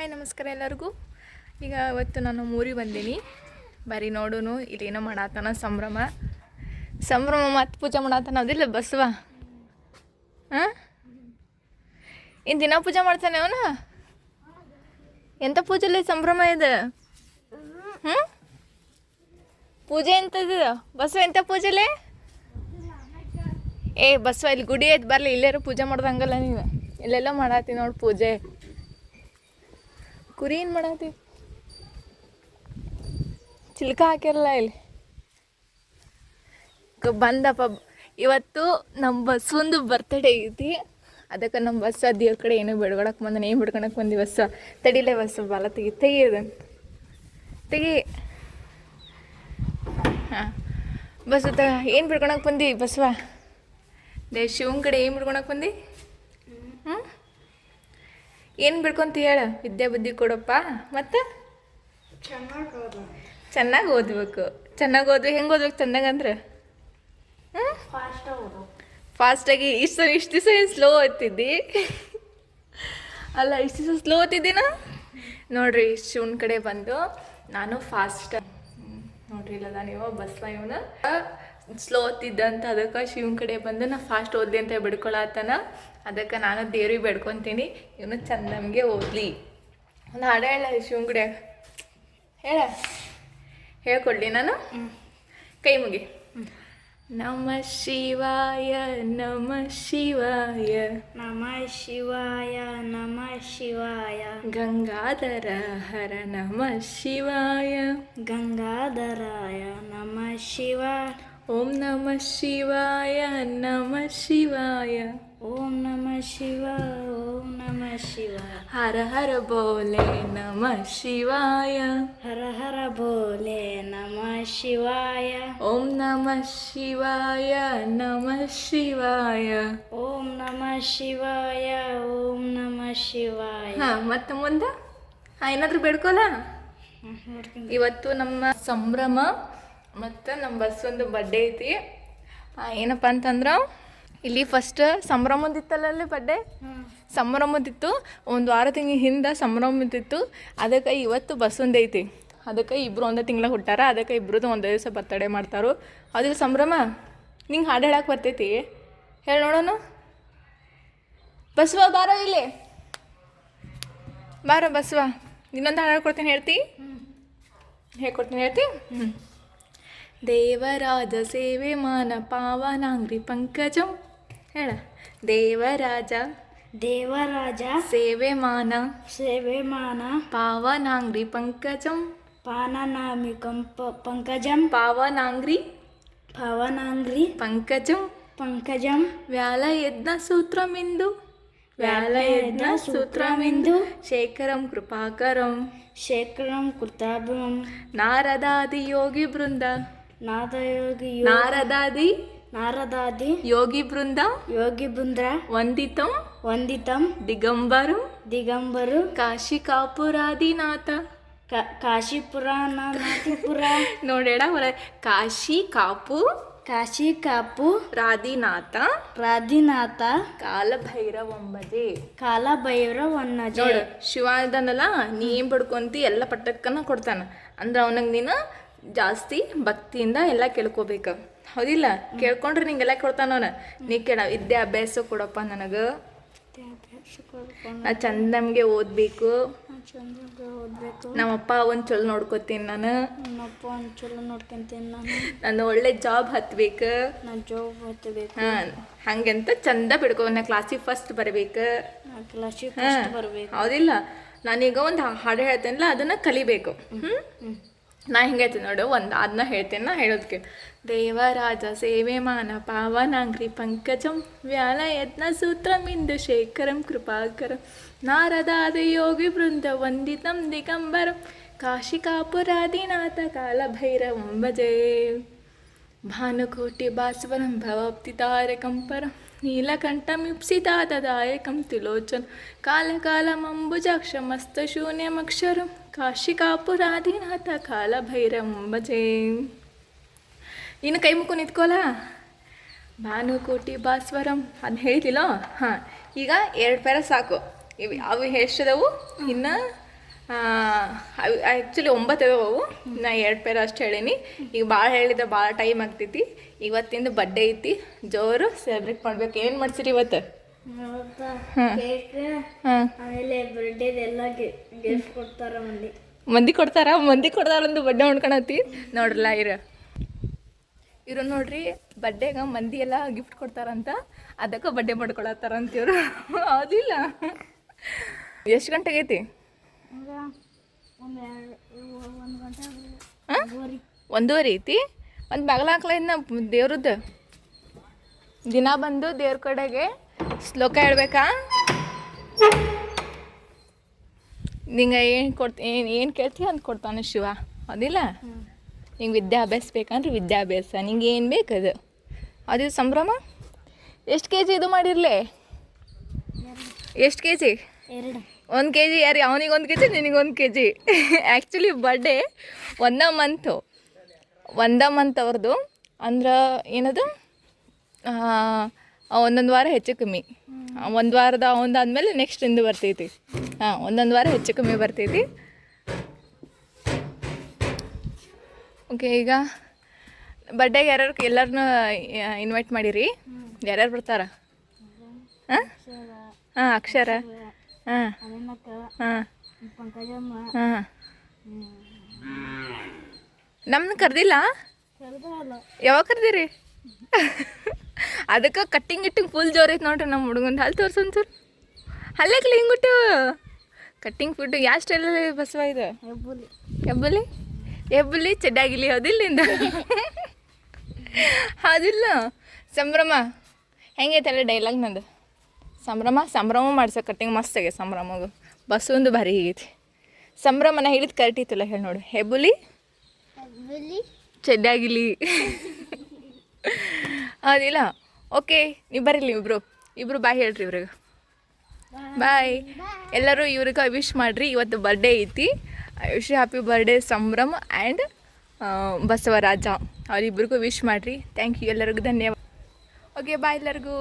Hi, ನಮಸ್ಕಾರ ಎಲ್ಲರಿಗೂ. ಈಗ ಇವತ್ತು ನಾನು ಊರಿಗೆ ಬಂದೀನಿ. ಬರೀ ನೋಡೋನು, ಇಲ್ಲೇನೋ ಮಾಡಾತನ ಸಂಭ್ರಮ. ಸಂಭ್ರಮ ಮತ್ತು ಪೂಜೆ ಮಾಡಾತನ ಅದಿಲ್ಲ ಬಸವ? ಹಾಂ? ಇನ್ನು ದಿನ ಪೂಜೆ ಮಾಡ್ತಾನೆ ಅವನ? ಎಂಥ ಪೂಜೆಲಿ ಸಂಭ್ರಮ ಇದೆ? ಹ್ಞೂ ಪೂಜೆ ಎಂಥದ್ದು ಬಸವ ಎಂಥ ಪೂಜೆಲೆ? ಏ, ಬಸವ, ಇಲ್ಲಿ ಗುಡಿ ಐತೆ ಬರಲಿ ಇಲ್ಲೇರು ಪೂಜೆ ಮಾಡ್ದಂಗಲ್ಲ ನೀವು ಇಲ್ಲೆಲ್ಲ ಮಾಡಾತಿ ನೋಡಿ ಪೂಜೆ. ಕುರಿ ಏನು ಮಾಡತ್ತಿ ಚಿಲ್ಕ ಹಾಕಿರಲ್ಲ ಇಲ್ಲಿ. ಬಂದಪ್ಪ. ಇವತ್ತು ನಮ್ಮ ಬಸ್ಸೊಂದು ಬರ್ತಡೇ ಐತಿ. ಅದಕ್ಕೆ ನಮ್ಮ ಬಸ್ಸ ದೇವ್ರ ಕಡೆ ಏನೂ ಬಿಡ್ಕೊಳಕ್ಕೆ ಬಂದ ಏನು ಬಿಡ್ಕೊಳಕ್ಕೆ ಬಂದು ಬಸ್ಸ ತಡಿಲೇ ಬಸ್ಸ ಬಾಲ ತೆಗಿ ತೆಗಿ ಅದನ್ನು ತೆಗಿ. ಹಾಂ. ಬಸ್ ತ ಏನು ಬಿಡ್ಕೊಳಕ್ಕೆ ಬಂದಿ ಬಸ್ವ? ದೇ ಶಿವನ ಕಡೆ ಏನು ಬಿಡ್ಕೊಳಕ್ಕೆ ಬಂದಿ? ಹ್ಞೂ ಏನು ಬಿಡ್ಕೊಂತ ಹೇಳ? ವಿದ್ಯಾ ಬುದ್ಧಿ ಕೊಡಪ್ಪ. ಮತ್ತು? ಚೆನ್ನಾಗಿ ಓದ್ಬೇಕು. ಚೆನ್ನಾಗಿ ಓದ್ಬೇಕು. ಹೆಂಗೆ ಓದ್ಬೇಕು ಚೆನ್ನಾಗಂದ್ರೆ ಹ್ಞೂ ಫಾಸ್ಟಾಗಿ ಇಷ್ಟು ಇಷ್ಟು ದಿವಸ ಏನು ಸ್ಲೋ ಓದ್ತಿದ್ದಿ? ಅಲ್ಲ, ಇಷ್ಟು ದಿವಸ ಸ್ಲೋ ಓದ್ತಿದ್ದೀನ? ನೋಡ್ರಿ ಶಿವನ್ ಕಡೆ ಬಂದು ನಾನು ಫಾಸ್ಟ್ ನೋಡ್ರಿ, ಇಲ್ಲದ ನೀವು, ಬಸ್ಲ ಇವನು. ಸ್ಲೋ ಓದ್ತಿದ್ದಂತ ಅದಕ್ಕೆ ಶಿವನ್ ಕಡೆ ಬಂದು ನಾ ಫಾಸ್ಟ್ ಓದ್ಲಿ ಅಂತ ಬಿಡ್ಕೊಳತ್ತಾನ ಅದಕ್ಕೆ ನಾನು ದೇವ್ರಿಗೆ ಬೇಡ್ಕೊತೀನಿ. ಇವನು ಚಂದಂಗೆ ಓದ್ಲಿ ಒಂದು ಹಾಡು ಹೇಳ ಶಿವಂಗುಡಿಯ ಹೇಳ. ಹೇಳ್ಕೊಡ್ಲಿ ನಾನು? ಕೈ ಮುಗಿ. ನಮ ಶಿವಾಯ ನಮ ಶಿವಾಯ. ನಮ ಶಿವಾಯ ನಮ ಶಿವಾಯ. ಗಂಗಾಧರ ಹರ ನಮ ಶಿವಾಯ. ಗಂಗಾಧರಾಯ ನಮ ಶಿವ. ಓಂ ನಮ ಶಿವಾಯ ನಮ ಶಿವಾಯ. ಓಂ ನಮ ಶಿವ ಓಂ ನಮ ಶಿವ. ಹರ ಹರ ಬೋಲೆ ನಮ ಶಿವಾಯ. ಹರ ಹರ ಬೋಲೆ ನಮ ಶಿವಾಯ. ಓಂ ನಮ ಶಿವಾಯ ನಮ ಶಿವಾಯ. ಓಂ ನಮ ಶಿವಾಯ ಓಂ ನಮ ಶಿವಾಯ. ಮತ್ತೆ ಮುಂದೆ? ಏನಾದರೂ ಬೇಡ್ಕೋಲ್ಲ ಇವತ್ತು ನಮ್ಮ ಸಂಭ್ರಮ ಮತ್ತು ನಮ್ಮ ಬಸ್ ಒಂದು ಬಡ್ಡೆ ಐತಿ. ಏನಪ್ಪ ಅಂತಂದ್ರೆ ಇಲ್ಲಿ ಫಸ್ಟ್ ಸಂಭ್ರಮದಿತ್ತಲ್ಲ ಅಲ್ಲಿ ಹ್ಮ್. ಸಂಭ್ರಮದಿತ್ತು. ಒಂದು ವಾರ ತಿಂಗಳ ಹಿಂದೆ ಸಂಭ್ರಮದಿತ್ತು. ಅದಕ್ಕೆ ಇವತ್ತು ಬಸ್ ಒಂದೈತಿ ಐತಿ. ಅದಕ್ಕೆ ಇಬ್ಬರು ಒಂದೇ ತಿಂಗಳ ಹುಟ್ಟಾರ. ಅದಕ್ಕೆ ಇಬ್ಬರದ್ದು ಒಂದೇ ದಿವಸ ಬರ್ತಡೇ ಮಾಡ್ತಾರೋ. ಅದಿಲ್ಲ ಸಂಭ್ರಮ? ನಿಂಗೆ ಹಾಡು ಹೇಳಕ್ಕೆ ಬರ್ತೈತಿ. ಹೇಳಿ ನೋಡೋಣ. ಬಸ್ವ ಬಾರೋ ಇಲ್ಲಿ. ಬಾರೋ ಬಸ್ವ ಇನ್ನೊಂದು ಹಾಡು ಹೇಳ್ಕೊಡ್ತೀನಿ ಹೇಳ್ತಿ. ಹೇಳ್ಕೊಡ್ತೀನಿ ಹೇಳ್ತಿ. ಹ್ಞೂ ದೇವರಾಜ ಸೇವೆ ಮಾನ ಪಾವನಾಂಗ್ರಿ ಪಂಕಜಂ ಹೇಳ ದೇವರಾಜ ದೇವರಾಜ ಸೇವೆ ಮಾನ ಸೇವೆ ಮಾನ ಪಾವನಾಂಗ್ರಿ ಪಂಕಜಂ ಪಾನನಾಮಿಕಂ ಪ- ಪಂಕಜಂ ಪಾವನಾಂಗ್ರಿ ಪವನಾಂಗ್ರಿ ಪಂಕಜಂ ಪಂಕಜಂ ವ್ಯಾಲ ಯಜ್ಞ ಸೂತ್ರಮಿಂದು ವ್ಯಾಲ ಯಜ್ಞ ಸೂತ್ರಮಿಂದು ಶೇಖರಂ ಕೃಪಾಕರಂ ಶೇಖರಂ ಕೃತಾಭಂ ನಾರದಾದಿ ನಾದಯೋಗಿ ನಾರದಾದಿ ನಾರದಾದಿ ಯೋಗಿ ಬೃಂದ ಯೋಗಿ ಬೃಂದ್ರ ವಂದಿತಂ ವಂದಿತಂ ದಿಗಂಬರಂ ದಿಗಂಬರು ಕಾಶಿ ಕಾಪುರಾದಿನಾಥ ಕಾಶಿಪುರ ನಾಥಿಪುರ ನೋಡೇಡ ಹೊರ ಕಾಶಿ ಕಾಪು ಕಾಶಿ ಕಾಪು ರಾಧಿನಾಥ ರಾಧಿನಾಥ ಕಾಲಭೈರವಂಬಜೆ. ಕಾಲಭೈರ ವನ್ನಜ ನೋಡು ಶಿವ ಇದನ್ನಲ್ಲ ನೀ ಏನ್ ಎಲ್ಲ ಪಟ್ಟಕ್ಕನ ಕೊಡ್ತಾನ. ಅಂದ್ರೆ ಅವನಿಗೆ ನೀನು ಜಾಸ್ತಿ ಭಕ್ತಿಯಿಂದ ಎಲ್ಲ ಕೇಳ್ಕೋಬೇಕು. ಹೌದಿಲ್ಲ? ಕೇಳ್ಕೊಂಡ್ರೆ ನಿಂಗೆಲ್ಲ ಕೊಡ್ತಾನ ಅವನ. ನೀ ಕೇಳ ವಿದ್ಯಾಭ್ಯಾಸ ಕೊಡಪ್ಪ ನನಗೆ. ನಾ ಚಂದಮ್ಗೆ ಓದಬೇಕು. ಚಂದ್ರಗೆ ಓದ್ಬೇಕು. ನಮ್ಮಪ್ಪ ಒಂದು ಚಲೋ ನೋಡ್ಕೋತೀನಿ ನಾನು. ನಮ್ಮಪ್ಪ ಒಂದು ಚಲೋ ನೋಡ್ಕೊಂತೀನಿ ನಾನು. ನಾನು ಒಳ್ಳೆ ಜಾಬ್ ಹತ್ಬೇಕು. ಹಂಗೆಂತ ಜಾಬ್ ಹತ್ತಬೇಕು ಹಾಂ ಹಂಗಂತ ಚಂದ ಬಿಡ್ಕೊ ನಾ ಕ್ಲಾಸಿಗೆ ಫಸ್ಟ್ ಬರಬೇಕು. ಕ್ಲಾಸಿಗೆ ಫಸ್ಟ್ ಬರಬೇಕು. ಹೌದಿಲ್ಲ? ನಾನೀಗ ಒಂದು ಹಾಡು ಹೇಳ್ತೇನಲ್ಲ ಅದನ್ನು ಕಲಿಬೇಕು. ಹ್ಞೂ ನಾ ಹಿಂಗೆ ಹೇಳ್ತೀನಿ ನೋಡು, ಒಂದು ಅದನ್ನ ಹೇಳ್ತೇನೆ, ನಾ ಹೇಳೋದಕ್ಕೆ ದೇವರಾಜ ಸೇವೆ ಮಾನ ಪಾವನಾಂಗ್ರಿ ಪಂಕಜಂ ವ್ಯಾಲ ಯತ್ನ ಸೂತ್ರಮಿಂದು ಶೇಖರಂ ಕೃಪಾಕರ. ನಾರದಾದ ಯೋಗಿ ಬೃಂದ ವಂದಿತಂ ದಿಗಂಬರಂ. ಕಾಶಿಕಾಪುರಾದಿನಾಥ ಕಾಲಭೈರವಂ ಭಜೇ. ಭಾನುಕೋಟಿ ಭಾಸ್ವರಂ ಭವಪ್ತಿತಾರಕಂ ಪರಂ. ನೀಲಕಂಠಮಿಪ್ಸಿತಾತದಾಯಕಂ ತಿಲೋಚನ. ಕಾಲಕಾಲಮಂಬುಜಾಕ್ಷಮಸ್ತಶೂನ್ಯಮಕ್ಷರಂ. ಕಾಶಿಕಾಪುರಾದಿನಾಥ ಕಾಲಭೈರಂ ಭಜೆ ಇನ್ನು ಕೈ ಮುಕ್ಕು ನಿಂತ್ಕೋಲ? ಭಾನುಕೋಟಿ ಭಾಸ್ವರಂ. ಅದು ಹೇಳಿದಿಲ್ಲ ಹಾಂ. ಈಗ ಎರಡು ಪೇರ ಸಾಕು. ಇವು ಅವು ಎಷ್ಟದವು ಇನ್ನು ಆ್ಯಕ್ಚುಲಿ ಅವು ನಾ ಎರಡು ಪೇರು ಅಷ್ಟು ಹೇಳೀನಿ. ಈಗ ಭಾಳ ಹೇಳಿದ್ರೆ ಭಾಳ ಟೈಮ್ ಆಗ್ತೈತಿ. ಇವತ್ತಿಂದ ಬಡ್ಡೆ ಐತಿ. ಜೋರು ಸೆಲೆಬ್ರೇಟ್ ಮಾಡ್ಬೇಕು. ಏನು ಮಾಡ್ಸಿರಿ ಇವತ್ತು? ಕೇಕ್ ಹಾಂ. ಆಮೇಲೆ ಬರ್ಡೇದೆಲ್ಲ ಗಿಫ್ಟ್ ಕೊಡ್ತಾರ ಮಂದಿ. ಮಂದಿ ಕೊಡ್ತಾರ? ಮಂದಿ ಕೊಡ್ತಾರಂದು ಬಡ್ಡೆ ಹೊಣ್ಕೊಳತಿ ನೋಡ್ರಲ್ಲ ಇರ. ಇವ್ರು ನೋಡ್ರಿ ಬಡ್ಡೆಗ ಮಂದಿ ಎಲ್ಲ ಗಿಫ್ಟ್ ಕೊಡ್ತಾರಂತ. ಅದಕ್ಕೆ ಬಡ್ಡೆ ಮಾಡ್ಕೊಳತ್ತಾರಂತ ಇವ್ರು. ಅದಿಲ್ಲ ಎಷ್ಟು ಗಂಟೆಗೆ ಐತಿ ಒಂದೂವರೆ. ಐತಿ? ಒಂದು ಬಾಗ್ಲ ಹಾಕ್ಲ ಇನ್ನ ದೇವ್ರದ್ದು ದಿನ ಬಂದು ದೇವ್ರ ಕಡೆಗೆ ಶ್ಲೋಕ ಹೇಳ್ಬೇಕಾ? ನಿಂಗೆ ಏನು ಕೊಡ್ತಿ ಏನು ಏನು ಕೇಳ್ತೀಯ ಅಂತ ಕೊಡ್ತಾನೆ ಶಿವ. ಅದಿಲ್ಲ? ನಿಂಗೆ ವಿದ್ಯಾಭ್ಯಾಸ ಬೇಕಂದ್ರೆ ವಿದ್ಯಾಭ್ಯಾಸ. ನಿಂಗೆ ಏನು ಬೇಕದು? ಅದು ಸಂಭ್ರಮ? ಎಷ್ಟು ಕೆ ಜಿ ಇದು ಮಾಡಿರಲೇ? ಎಷ್ಟು ಕೆ ಜಿ ಎರಡು. ಒಂದು ಕೆ ಜಿ ಯಾರು ಅವನಿಗೆ ಒಂದು ಕೆ ಜಿ ನಿನಗೊಂದು ಕೆ ಜಿ ಆ್ಯಕ್ಚುಲಿ ಬರ್ಡೇ ಒಂದ ಮಂತು ಒಂದ ಮಂತ್ ಅವ್ರದ್ದು ಅಂದ್ರೆ ಏನದು? ಒಂದೊಂದು ವಾರ ಹೆಚ್ಚು ಕಮ್ಮಿ. ಒಂದು ವಾರದ ಒಂದಾದ್ಮೇಲೆ ನೆಕ್ಸ್ಟ್ ಇಂದು ಬರ್ತೈತಿ. ಹಾಂ ಒಂದೊಂದು ವಾರ ಹೆಚ್ಚು ಕಮ್ಮಿ ಬರ್ತೈತಿ. ಓಕೆ ಈಗ ಬರ್ಡೇಗೆ ಯಾರ್ಯಾರು ಎಲ್ಲರನ್ನೂ ಇನ್ವೈಟ್ ಮಾಡಿರಿ? ಯಾರ್ಯಾರು ಬರ್ತಾರ? ಹಾಂ? ಹಾಂ ಅಕ್ಷರ. ನಮ್ಮನ್ನ ಕರ್ದಿಲ್ಲ? ಯಾವಾಗ ಕರ್ದಿರಿ? ಅದಕ್ಕೆ ಕಟ್ಟಿಂಗ್ ಗಿಟ್ಟಿಂಗ್ ಫುಲ್ ಜೋರ್ ಐತೆ ನೋಡ್ರಿ ನಮ್ಮ ಹುಡುಗನ ಅಲ್ಲಿ ತೋರ್ಸು ಅಲ್ಲೇ ಕ್ಲೀನ್ ಹಿಂಗುಟ್ಟು ಕಟ್ಟಿಂಗ್ ಫುಡ್ ಯಾವ ಸ್ಟೈಲಲ್ಲಿ ಬಸವ ಇದು? ಎಬ್ಬುಲಿ ಹೆಬ್ಬಲಿ? ಚೆಡ್ಡಾಗಿಲಿ ಹೌದಿಲ್ಲಿಂದ ಹೌದಿಲ್ಲ. ಸಂಭ್ರಮ. ಹೆಂಗೈತಲ್ಲ ಡೈಲಾಗ್ ನಂದು? ಸಂಭ್ರಮ ಸಂಭ್ರಮ ಮಾಡ್ಸೋ ಕಟ್ಟಿಂಗ್ ಮಸ್ತ್ ಆಗಿದೆ ಸಂಭ್ರಮಗು. ಬಸ್ಸು ಒಂದು ಭಾರಿ ಹೀಗೈತಿ. ಸಂಭ್ರಮನ ಹೇಳಿದ್ ಕರೆಕ್ಟ್ ಇತ್ತಲ್ಲ ಹೇಳಿ ನೋಡು. ಹೆಬುಲಿ ಹೆಬ್ಬುಲಿ. ಚೆಡ್ಡಾಗಿಲಿ. ಅದಿಲ್ಲ ಓಕೆ ನೀವು ಬರಲಿ ಇಬ್ರು. ಇಬ್ರು ಬಾಯ್ ಹೇಳ್ರಿ ಇವ್ರಿಗೆ. ಬಾಯ್. ಎಲ್ಲರೂ ಇವ್ರಿಗೆ ವಿಶ್ ಮಾಡಿರಿ. ಇವತ್ತು ಬರ್ಡೇ ಐತಿ. I wish happy birthday Sambhram and Basavaraja ಅವ್ರಿಬ್ರಿಗೂ wish ಮಾಡಿರಿ. ಥ್ಯಾಂಕ್ ಯು ಎಲ್ಲರಿಗೂ ಧನ್ಯವಾದ. ಓಕೆ ಬಾಯ್ ಎಲ್ಲರಿಗೂ.